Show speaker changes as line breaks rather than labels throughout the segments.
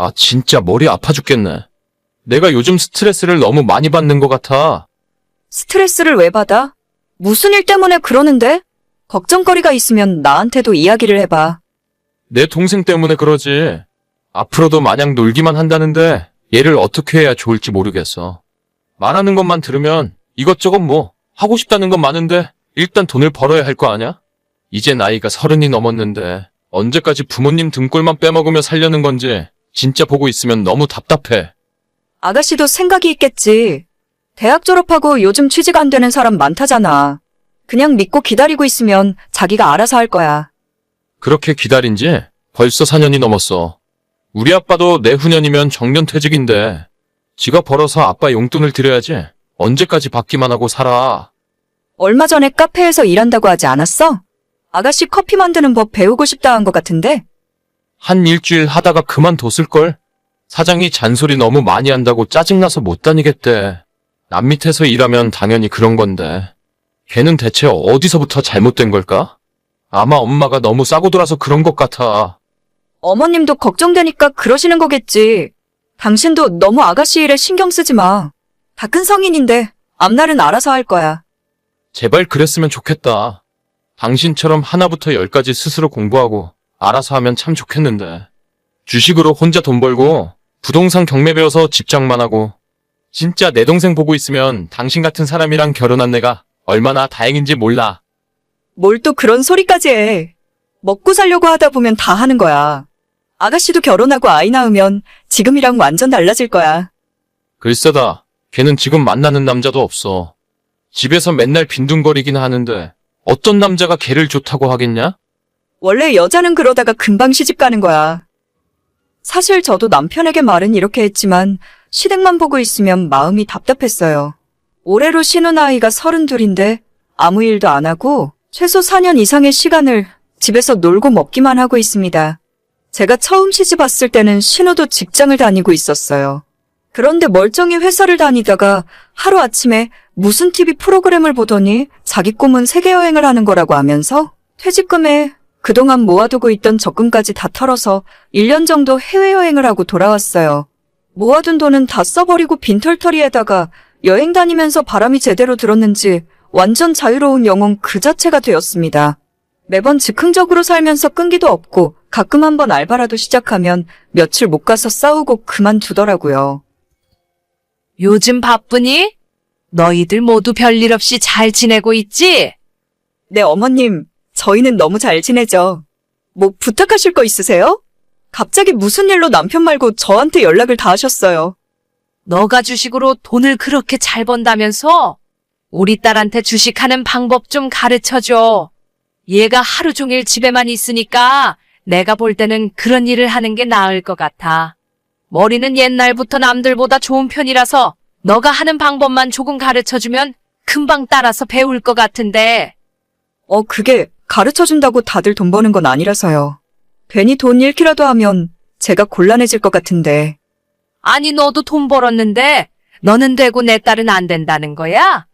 아, 진짜 머리 아파 죽겠네. 내가 요즘 스트레스를 너무 많이 받는 것 같아.
스트레스를 왜 받아? 무슨 일 때문에 그러는데? 걱정거리가 있으면 나한테도 이야기를 해봐.
내 동생 때문에 그러지. 앞으로도 마냥 놀기만 한다는데 얘를 어떻게 해야 좋을지 모르겠어. 말하는 것만 들으면 이것저것 뭐 하고 싶다는 건 많은데 일단 돈을 벌어야 할 거 아냐? 이제 나이가 서른이 넘었는데 언제까지 부모님 등골만 빼먹으며 살려는 건지 진짜 보고 있으면 너무 답답해.
아가씨도 생각이 있겠지. 대학 졸업하고 요즘 취직 안 되는 사람 많다잖아. 그냥 믿고 기다리고 있으면 자기가 알아서 할 거야.
그렇게 기다린 지 벌써 4년이 넘었어. 우리 아빠도 내후년이면 정년 퇴직인데 지가 벌어서 아빠 용돈을 드려야지. 언제까지 받기만 하고 살아.
얼마 전에 카페에서 일한다고 하지 않았어? 아가씨 커피 만드는 법 배우고 싶다 한 것 같은데?
한 일주일 하다가 그만뒀을걸? 사장이 잔소리 너무 많이 한다고 짜증나서 못 다니겠대. 남 밑에서 일하면 당연히 그런 건데. 걔는 대체 어디서부터 잘못된 걸까? 아마 엄마가 너무 싸고 돌아서 그런 것 같아.
어머님도 걱정되니까 그러시는 거겠지. 당신도 너무 아가씨 일에 신경 쓰지 마. 다 큰 성인인데 앞날은 알아서 할 거야.
제발 그랬으면 좋겠다. 당신처럼 하나부터 열까지 스스로 공부하고 알아서 하면 참 좋겠는데. 주식으로 혼자 돈 벌고 부동산 경매 배워서 집장만 하고 진짜 내 동생 보고 있으면 당신 같은 사람이랑 결혼한 내가 얼마나 다행인지 몰라.
뭘 또 그런 소리까지 해. 먹고 살려고 하다 보면 다 하는 거야. 아가씨도 결혼하고 아이 낳으면 지금이랑 완전 달라질 거야.
글쎄다. 걔는 지금 만나는 남자도 없어. 집에서 맨날 빈둥거리긴 하는데 어떤 남자가 걔를 좋다고 하겠냐?
원래 여자는 그러다가 금방 시집 가는 거야. 사실 저도 남편에게 말은 이렇게 했지만 시댁만 보고 있으면 마음이 답답했어요. 올해로 신혼 아이가 서른둘인데 아무 일도 안 하고 최소 4년 이상의 시간을 집에서 놀고 먹기만 하고 있습니다. 제가 처음 시집 왔을 때는 신우도 직장을 다니고 있었어요. 그런데 멀쩡히 회사를 다니다가 하루아침에 무슨 TV 프로그램을 보더니 자기 꿈은 세계 여행을 하는 거라고 하면서 퇴직금에 그동안 모아두고 있던 적금까지 다 털어서 1년 정도 해외여행을 하고 돌아왔어요. 모아둔 돈은 다 써버리고 빈털터리에다가 여행 다니면서 바람이 제대로 들었는지 완전 자유로운 영혼 그 자체가 되었습니다. 매번 즉흥적으로 살면서 끈기도 없고 가끔 한번 알바라도 시작하면 며칠 못 가서 싸우고 그만두더라고요.
요즘 바쁘니? 너희들 모두 별일 없이 잘 지내고 있지?
네, 어머님. 저희는 너무 잘 지내죠. 뭐 부탁하실 거 있으세요? 갑자기 무슨 일로 남편 말고 저한테 연락을 다 하셨어요.
너가 주식으로 돈을 그렇게 잘 번다면서? 우리 딸한테 주식하는 방법 좀 가르쳐줘. 얘가 하루 종일 집에만 있으니까 내가 볼 때는 그런 일을 하는 게 나을 것 같아. 머리는 옛날부터 남들보다 좋은 편이라서 너가 하는 방법만 조금 가르쳐주면 금방 따라서 배울 것 같은데.
어, 그게 가르쳐 준다고 다들 돈 버는 건 아니라서요. 괜히 돈 잃기라도 하면 제가 곤란해질 것 같은데.
아니, 너도 돈 벌었는데, 너는 되고 내 딸은 안 된다는 거야?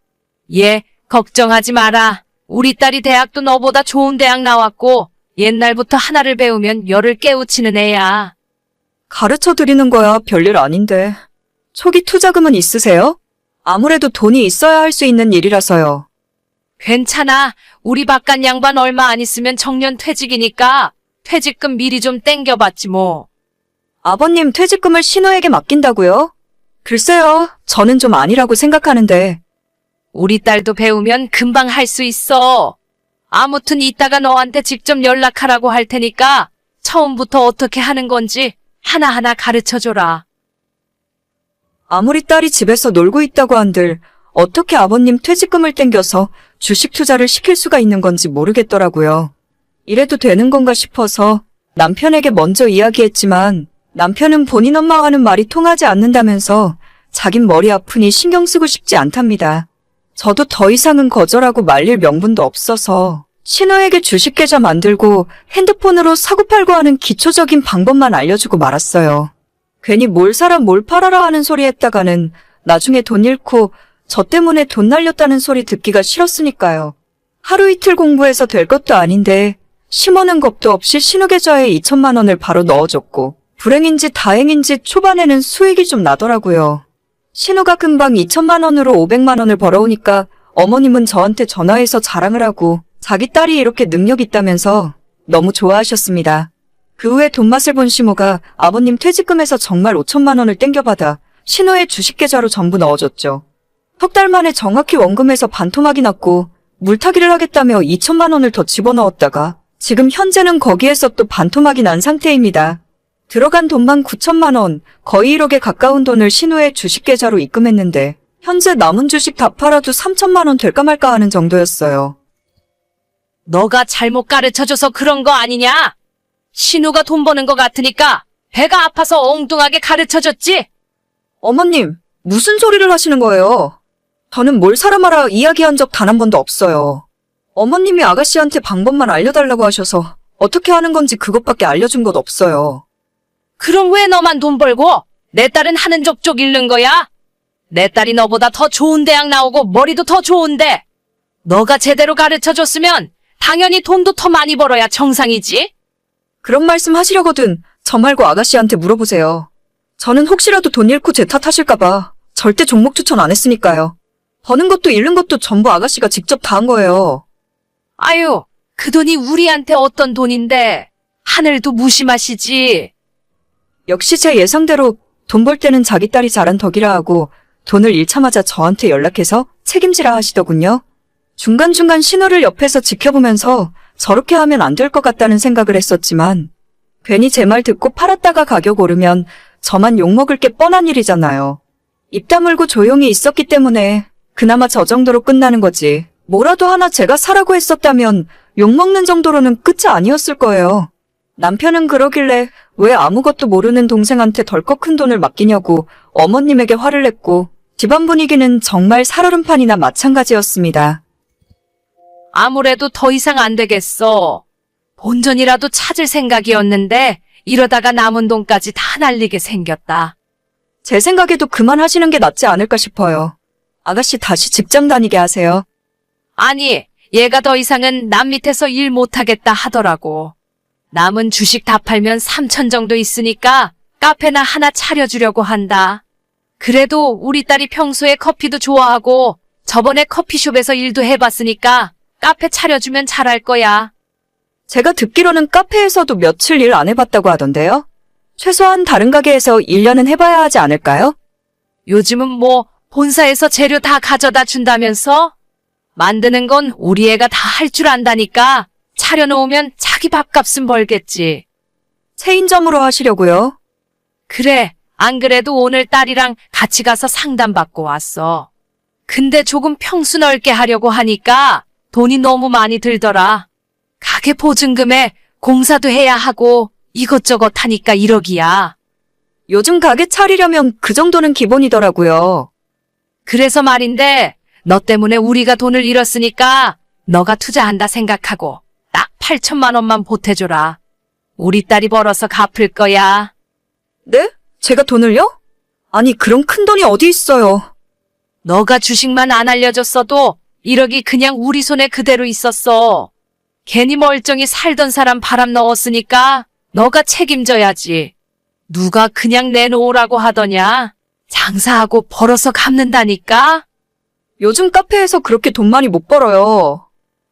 얘, 걱정하지 마라. 우리 딸이 대학도 너보다 좋은 대학 나왔고, 옛날부터 하나를 배우면 열을 깨우치는 애야.
가르쳐 드리는 거야 별일 아닌데. 초기 투자금은 있으세요? 아무래도 돈이 있어야 할 수 있는 일이라서요.
괜찮아. 우리 바깥 양반 얼마 안 있으면 정년 퇴직이니까, 퇴직금 미리 좀 땡겨봤지 뭐.
아버님 퇴직금을 신우에게 맡긴다고요? 글쎄요, 저는 좀 아니라고 생각하는데.
우리 딸도 배우면 금방 할 수 있어. 아무튼 이따가 너한테 직접 연락하라고 할 테니까 처음부터 어떻게 하는 건지 하나하나 가르쳐 줘라.
아무리 딸이 집에서 놀고 있다고 한들 어떻게 아버님 퇴직금을 땡겨서 주식 투자를 시킬 수가 있는 건지 모르겠더라고요. 이래도 되는 건가 싶어서 남편에게 먼저 이야기했지만 남편은 본인 엄마와는 말이 통하지 않는다면서 자긴 머리 아프니 신경 쓰고 싶지 않답니다. 저도 더 이상은 거절하고 말릴 명분도 없어서 신우에게 주식 계좌 만들고 핸드폰으로 사고팔고 하는 기초적인 방법만 알려주고 말았어요. 괜히 뭘 사라 뭘 팔아라 하는 소리 했다가는 나중에 돈 잃고 저 때문에 돈 날렸다는 소리 듣기가 싫었으니까요. 하루 이틀 공부해서 될 것도 아닌데 심어는 겁도 없이 신우 계좌에 2천만 원을 바로 넣어줬고 불행인지 다행인지 초반에는 수익이 좀 나더라고요. 신우가 금방 2천만 원으로 500만 원을 벌어오니까 어머님은 저한테 전화해서 자랑을 하고 자기 딸이 이렇게 능력 있다면서 너무 좋아하셨습니다. 그 후에 돈맛을 본 시모가 아버님 퇴직금에서 정말 5천만 원을 땡겨받아 신우의 주식 계좌로 전부 넣어줬죠. 석 달 만에 정확히 원금에서 반토막이 났고 물타기를 하겠다며 2천만 원을 더 집어넣었다가 지금 현재는 거기에서 또 반토막이 난 상태입니다. 들어간 돈만 9천만 원, 거의 1억에 가까운 돈을 신우의 주식 계좌로 입금했는데 현재 남은 주식 다 팔아도 3천만 원 될까 말까 하는 정도였어요.
너가 잘못 가르쳐줘서 그런 거 아니냐? 신우가 돈 버는 거 같으니까 배가 아파서 엉뚱하게 가르쳐줬지?
어머님, 무슨 소리를 하시는 거예요? 저는 뭘 사람하라 이야기한 적 단 한 번도 없어요. 어머님이 아가씨한테 방법만 알려달라고 하셔서 어떻게 하는 건지 그것밖에 알려준 것 없어요.
그럼 왜 너만 돈 벌고 내 딸은 하는 족족 잃는 거야? 내 딸이 너보다 더 좋은 대학 나오고 머리도 더 좋은데 너가 제대로 가르쳐줬으면 당연히 돈도 더 많이 벌어야 정상이지?
그런 말씀 하시려거든 저 말고 아가씨한테 물어보세요. 저는 혹시라도 돈 잃고 제 탓하실까봐 절대 종목 추천 안 했으니까요. 버는 것도 잃는 것도 전부 아가씨가 직접 다 한 거예요.
아유, 그 돈이 우리한테 어떤 돈인데 하늘도 무심하시지.
역시 제 예상대로 돈 벌 때는 자기 딸이 잘한 덕이라 하고 돈을 잃자마자 저한테 연락해서 책임지라 하시더군요. 중간중간 신호를 옆에서 지켜보면서 저렇게 하면 안 될 것 같다는 생각을 했었지만 괜히 제 말 듣고 팔았다가 가격 오르면 저만 욕먹을 게 뻔한 일이잖아요. 입 다물고 조용히 있었기 때문에 그나마 저 정도로 끝나는 거지. 뭐라도 하나 제가 사라고 했었다면 욕먹는 정도로는 끝이 아니었을 거예요. 남편은 그러길래 왜 아무것도 모르는 동생한테 덜컥 큰 돈을 맡기냐고 어머님에게 화를 냈고 집안 분위기는 정말 살얼음판이나 마찬가지였습니다.
아무래도 더 이상 안 되겠어. 본전이라도 찾을 생각이었는데 이러다가 남은 돈까지 다 날리게 생겼다.
제 생각에도 그만하시는 게 낫지 않을까 싶어요. 아가씨 다시 직장 다니게 하세요.
아니, 얘가 더 이상은 남 밑에서 일 못하겠다 하더라고. 남은 주식 다 팔면 3천 정도 있으니까 카페나 하나 차려주려고 한다. 그래도 우리 딸이 평소에 커피도 좋아하고 저번에 커피숍에서 일도 해봤으니까 카페 차려주면 잘할 거야.
제가 듣기로는 카페에서도 며칠 일 안 해봤다고 하던데요. 최소한 다른 가게에서 1년은 해봐야 하지 않을까요?
요즘은 뭐 본사에서 재료 다 가져다 준다면서? 만드는 건 우리 애가 다 할 줄 안다니까 차려놓으면 자기 밥값은 벌겠지.
체인점으로 하시려고요.
그래, 안 그래도 오늘 딸이랑 같이 가서 상담받고 왔어. 근데 조금 평수 넓게 하려고 하니까 돈이 너무 많이 들더라. 가게 보증금에 공사도 해야 하고 이것저것 하니까 1억이야.
요즘 가게 차리려면 그 정도는 기본이더라고요.
그래서 말인데 너 때문에 우리가 돈을 잃었으니까 너가 투자한다 생각하고 딱 8천만 원만 보태줘라. 우리 딸이 벌어서 갚을 거야.
네? 제가 돈을요? 아니, 그런 큰 돈이 어디 있어요.
너가 주식만 안 알려줬어도 1억이 그냥 우리 손에 그대로 있었어. 괜히 멀쩡히 살던 사람 바람 넣었으니까 너가 책임져야지. 누가 그냥 내놓으라고 하더냐? 장사하고 벌어서 갚는다니까?
요즘 카페에서 그렇게 돈 많이 못 벌어요.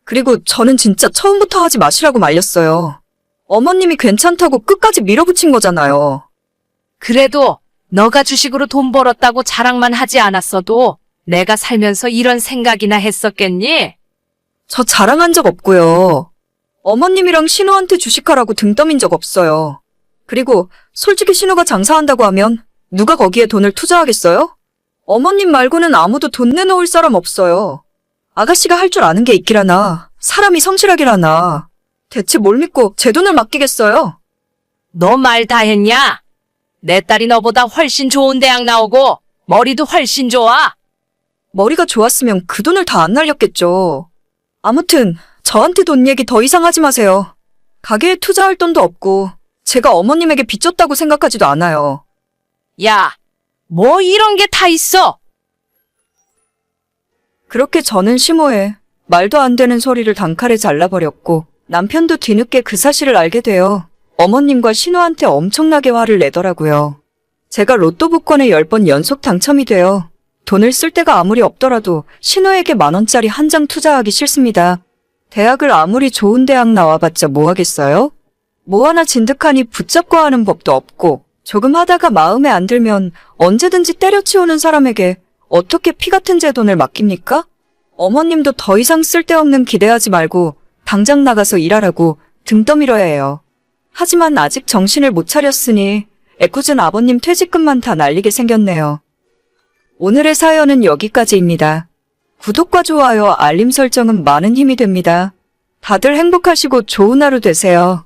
그리고 저는 진짜 처음부터 하지 마시라고 말렸어요. 어머님이 괜찮다고 끝까지 밀어붙인 거잖아요.
그래도 너가 주식으로 돈 벌었다고 자랑만 하지 않았어도 내가 살면서 이런 생각이나 했었겠니?
저 자랑한 적 없고요. 어머님이랑 신우한테 주식하라고 등 떠민 적 없어요. 그리고 솔직히 신우가 장사한다고 하면 누가 거기에 돈을 투자하겠어요? 어머님 말고는 아무도 돈 내놓을 사람 없어요. 아가씨가 할 줄 아는 게 있기라나 사람이 성실하기라나 대체 뭘 믿고 제 돈을 맡기겠어요?
너 말 다 했냐? 내 딸이 너보다 훨씬 좋은 대학 나오고 머리도 훨씬 좋아.
머리가 좋았으면 그 돈을 다 안 날렸겠죠. 아무튼 저한테 돈 얘기 더 이상 하지 마세요. 가게에 투자할 돈도 없고 제가 어머님에게 빚졌다고 생각하지도 않아요.
야, 뭐 이런 게 다 있어?
그렇게 저는 심오해 말도 안 되는 소리를 단칼에 잘라버렸고 남편도 뒤늦게 그 사실을 알게 되어 어머님과 신우한테 엄청나게 화를 내더라고요. 제가 로또 복권에 10번 연속 당첨이 되어 돈을 쓸 데가 아무리 없더라도 신우에게 만 원짜리 한 장 투자하기 싫습니다. 대학을 아무리 좋은 대학 나와봤자 뭐 하겠어요? 뭐 하나 진득하니 붙잡고 하는 법도 없고 조금 하다가 마음에 안 들면 언제든지 때려치우는 사람에게 어떻게 피 같은 제 돈을 맡깁니까? 어머님도 더 이상 쓸데없는 기대하지 말고 당장 나가서 일하라고 등 떠밀어야 해요. 하지만 아직 정신을 못 차렸으니 애꿎은 아버님 퇴직금만 다 날리게 생겼네요. 오늘의 사연은 여기까지입니다. 구독과 좋아요, 알림 설정은 많은 힘이 됩니다. 다들 행복하시고 좋은 하루 되세요.